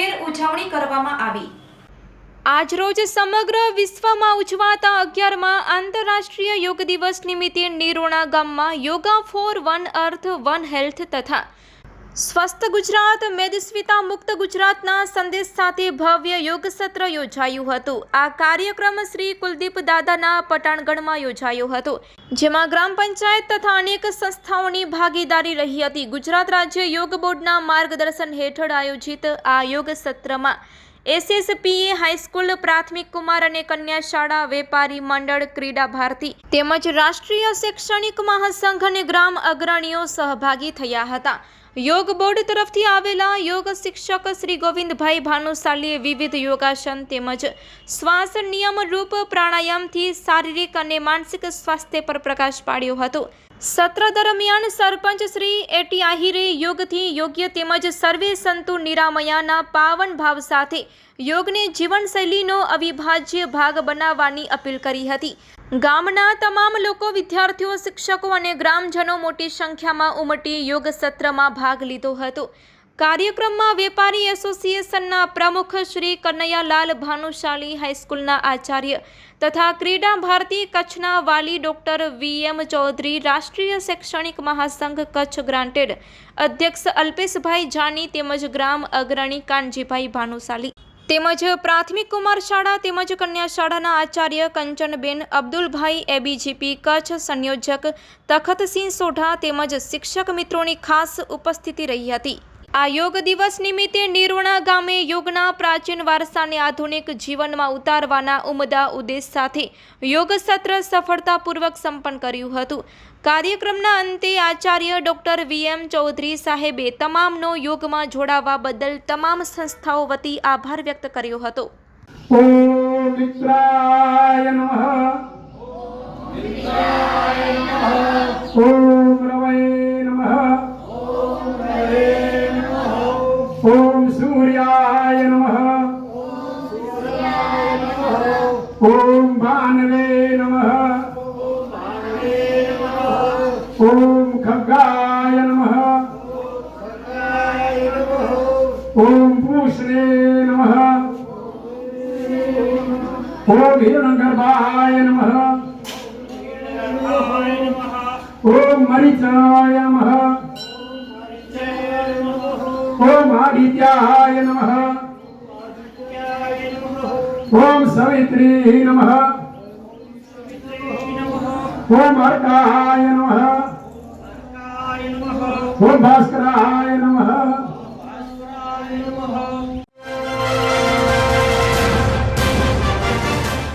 ભેર ઉજવણી કરવામાં આવી. આજરોજ સમગ્ર વિશ્વમાં ઉજવાતા અગિયારમાં આંતરરાષ્ટ્રીય યોગ દિવસ નિમિત્તે નિરોણા ગામમાં yoga for one earth one health તથા સ્વસ્થ ગુજરાત, મેદસ્વિતા મુક્ત ગુજરાતના સંદેશ સાથે ભવ્ય યોગ સત્ર યોજાયું હતું. આ કાર્યક્રમ શ્રી કુલદીપ દાદાના પટાણગઢમાં યોજાયો હતો, જેમાં ગ્રામ પંચાયત તથા અનેક સંસ્થાઓની ભાગીદારી રહી હતી. ગુજરાત રાજ્ય યોગ બોર્ડના માર્ગદર્શન હેઠળ આયોજિત આ યોગ સત્રમાં એસએસપીએ હાઈસ્કૂલ પ્રાથમિક કુમાર અને કન્યા શાળા વેપારી મંડળ ક્રીડા ભારતી તેમજ રાષ્ટ્રીય શૈક્ષણિક મહાસંઘ અને ગ્રામ અગ્રણીઓ સહભાગી થયા હતા. યોગ બોર્ડ તરફથી આવેલા યોગ શિક્ષક શ્રી ગોવિંદભાઈ ભાનુશાલીએ વિવિધ યોગાસન તેમજ શ્વાસ નિયમરૂપ પ્રાણાયામથી શારીરિક અને માનસિક સ્વાસ્થ્ય પર પ્રકાશ પાડ્યો હતો. સત્ર દરમિયાન સરપંચ શ્રી એટી આહિરે યોગથી યોગ્ય તેમજ સર્વે સંતુ નિરામયાના પાવન ભાવ સાથે યોગને જીવનશૈલીનો અવિભાજ્ય ભાગ બનાવવાની અપીલ કરી હતી. ગામના તમામ લોકો, વિદ્યાર્થીઓ, શિક્ષકો અને ગ્રામજનો મોટી સંખ્યામાં ઉમટી યોગ સત્રમાં ભાગ લીધો હતો. કાર્યક્રમમાં વેપારી એસોસિએશનના પ્રમુખ શ્રી કનૈયાલાલ ભાનુશાલી, હાઈસ્કૂલના આચાર્ય તથા ક્રીડા ભારતી કચ્છના વાલી ડોક્ટર વી એમ ચૌધરી, રાષ્ટ્રીય શૈક્ષણિક મહાસંઘ કચ્છ ગ્રાન્ટેડ અધ્યક્ષ અલ્પેશભાઈ જાની તેમજ ગ્રામ અગ્રણી કાનજીભાઈ ભાનુશાલી. તેમજ પ્રાથમિક કુમાર શાળા તેમજ કન્યા શાળાના આચાર્ય કંચનબેન અબ્દુલભાઈ એબીજીપી કચ્છ સંયોજક તખતસિંહ સોઢા તેમજ શિક્ષક મિત્રોની ખાસ ઉપસ્થિતિ રહી હતી. આ યોગ દિવસ નિમિત્તે નિરોણા ગામે યોગના પ્રાચીન વારસાને આધુનિક જીવનમાં ઉતારવાના ઉમદા ઉદ્દેશ સાથે યોગ સત્ર સફળતાપૂર્વક સંપન્ન કર્યું હતું. કાર્યક્રમના અંતે આચાર્ય ડોક્ટર વી એમ ચૌધરી સાહેબે તમામનો યોગમાં જોડાવા બદલ તમામ સંસ્થાઓ વતી આભાર વ્યક્ત કર્યો હતો. ॐ ઓમ ભાનવે નમઃ ઓમ ખગાય નમઃ ઓમ પુષ્ણે નમઃ ઓમ હિરણગર્ભાય નમઃ ઓમ મરીચાય નમઃ ઓમ આદિત્યાય નમઃ ॐ सवित्री नमः ॐ अर्काय नमः ॐ भास्कर